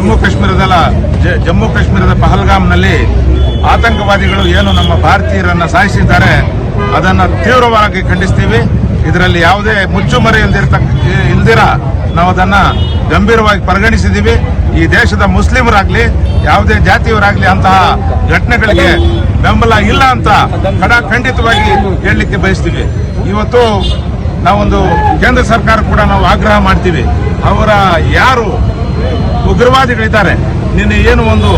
ಜಮ್ಮು ಕಾಶ್ಮೀರದಲ್ಲ, ಜ- ಜಮ್ಮು ಕಾಶ್ಮೀರದ ಪಹಲ್ಗಾಮ್ನಲ್ಲಿ ಆತಂಕವಾದಿಗಳು ಏನು ನಮ್ಮ ಭಾರತೀಯರನ್ನ ಸಾಯಿಸಿದ್ದಾರೆ, ಅದನ್ನು ತೀವ್ರವಾಗಿ ಖಂಡಿಸ್ತೀವಿ. ಇದರಲ್ಲಿ ಯಾವುದೇ ಮುಚ್ಚುಮರೆ ಇಲ್ದಿರ್ತಕ್ಕ ಇಲ್ದಿರ ನಾವು ಅದನ್ನ ಗಂಭೀರವಾಗಿ ಪರಿಗಣಿಸಿದ್ದೀವಿ ಈ ದೇಶದ ಮುಸ್ಲಿಮರಾಗ್ಲಿ, ಯಾವುದೇ ಜಾತಿಯವರಾಗಲಿ ಅಂತಹ ಘಟನೆಗಳಿಗೆ ಬೆಂಬಲ ಇಲ್ಲ ಅಂತ ಕಡ ಖಂಡಿತವಾಗಿ ಹೇಳಲಿಕ್ಕೆ ಬಯಸ್ತೀವಿ. ಇವತ್ತು ನಾವೊಂದು ಕೇಂದ್ರ ಸರ್ಕಾರ ಕೂಡ ನಾವು ಆಗ್ರಹ ಮಾಡ್ತೀವಿ. ಅವರ ಯಾರು ಉಗ್ರವಾದಿಗಳಿದ್ದಾರೆ. ನಿನ್ನೆ ಏನು ಒಂದು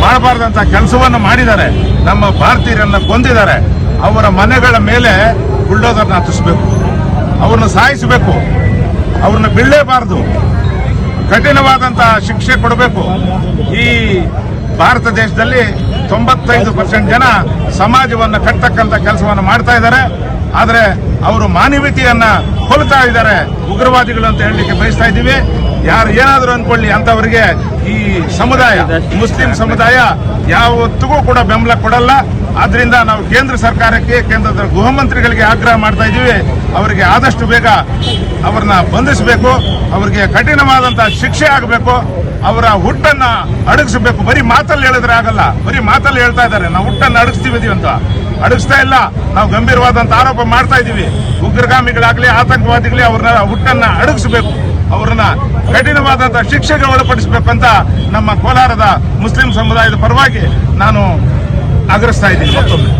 ಮಾಡಬಾರ್ದಂತ ಕೆಲಸವನ್ನು ಮಾಡಿದ್ದಾರೆ. ನಮ್ಮ ಭಾರತೀಯರನ್ನ ಕೊಂದಿದ್ದಾರೆ. ಅವರ ಮನೆಗಳ ಮೇಲೆ ಬುಲ್ಡೋದರ್ನ ಹತ್ತಿಸ್ಬೇಕು. ಅವ್ರನ್ನ ಸಾಯಿಸಬೇಕು. ಅವ್ರನ್ನ ಬೀಳಲೇಬಾರದು ಕಠಿಣವಾದಂತಹ ಶಿಕ್ಷೆ ಕೊಡಬೇಕು. ಈ ಭಾರತ ದೇಶದಲ್ಲಿ ತೊಂಬತ್ತೈದು ಪರ್ಸೆಂಟ್ ಜನ ಸಮಾಜವನ್ನು ಕಟ್ಟತಕ್ಕಂತ ಕೆಲಸವನ್ನು ಮಾಡ್ತಾ ಇದ್ದಾರೆ. ಆದರೆ ಅವರು ಮಾನವೀಯತೆಯನ್ನು ಕೊಲ್ತಾ ಇದ್ದಾರೆ. ಉಗ್ರವಾದಿಗಳು ಅಂತ ಹೇಳಲಿಕ್ಕೆ ಬಯಸ್ತಾ ಇದ್ದೀವಿ. ಯಾರು ಏನಾದರೂ ಅನ್ಕೊಳ್ಳಿ ಅಂತವರಿಗೆ ಈ ಸಮುದಾಯ, ಮುಸ್ಲಿಂ ಸಮುದಾಯ ಯಾವತ್ತಿಗೂ ಕೂಡ ಬೆಂಬಲ ಕೊಡಲ್ಲ. ಆದ್ರಿಂದ ನಾವು ಕೇಂದ್ರ ಸರ್ಕಾರಕ್ಕೆ ಕೇಂದ್ರದ ಗೃಹ ಮಂತ್ರಿಗಳಿಗೆ ಆಗ್ರಹ ಮಾಡ್ತಾ ಇದ್ದೀವಿ. ಅವರಿಗೆ ಆದಷ್ಟು ಬೇಗ ಅವ್ರನ್ನ ಬಂಧಿಸಬೇಕು. ಅವರಿಗೆ ಕಠಿಣವಾದಂತಹ ಶಿಕ್ಷೆ ಆಗಬೇಕು. ಅವರ ಹುಟ್ಟನ್ನ ಅಡಗಿಸಬೇಕು. ಬರೀ ಮಾತಲ್ಲಿ ಹೇಳಿದ್ರೆ ಆಗಲ್ಲ. ಬರೀ ಮಾತಲ್ಲಿ ಹೇಳ್ತಾ ಇದ್ದಾರೆ. ನಾವು ಹುಟ್ಟನ್ನ ಅಡಗಿಸ್ತೀವಿ ಅಂತ. ಅಡಗಿಸ್ತಾ ಇಲ್ಲ. ನಾವು ಗಂಭೀರವಾದಂತ ಆರೋಪ ಮಾಡ್ತಾ ಇದ್ದೀವಿ. ಉಗ್ರಗಾಮಿಗಳಾಗ್ಲಿ ಆತಂಕವಾದಿಗಳೇ ಅವ್ರನ್ನ ಹುಟ್ಟನ್ನ ಅಡಗಿಸಬೇಕು. ಅವ್ರನ್ನ ಕಠಿಣವಾದಂತಹ ಶಿಕ್ಷೆಗೆ ಒಳಪಡಿಸಬೇಕಂತ ನಮ್ಮ ಕೋಲಾರದ ಮುಸ್ಲಿಂ ಸಮುದಾಯದ ಪರವಾಗಿ ನಾನು ಆಗ್ರಹಿಸ್ತಾ ಇದ್ದೀನಿ ಮತ್ತೊಮ್ಮೆ.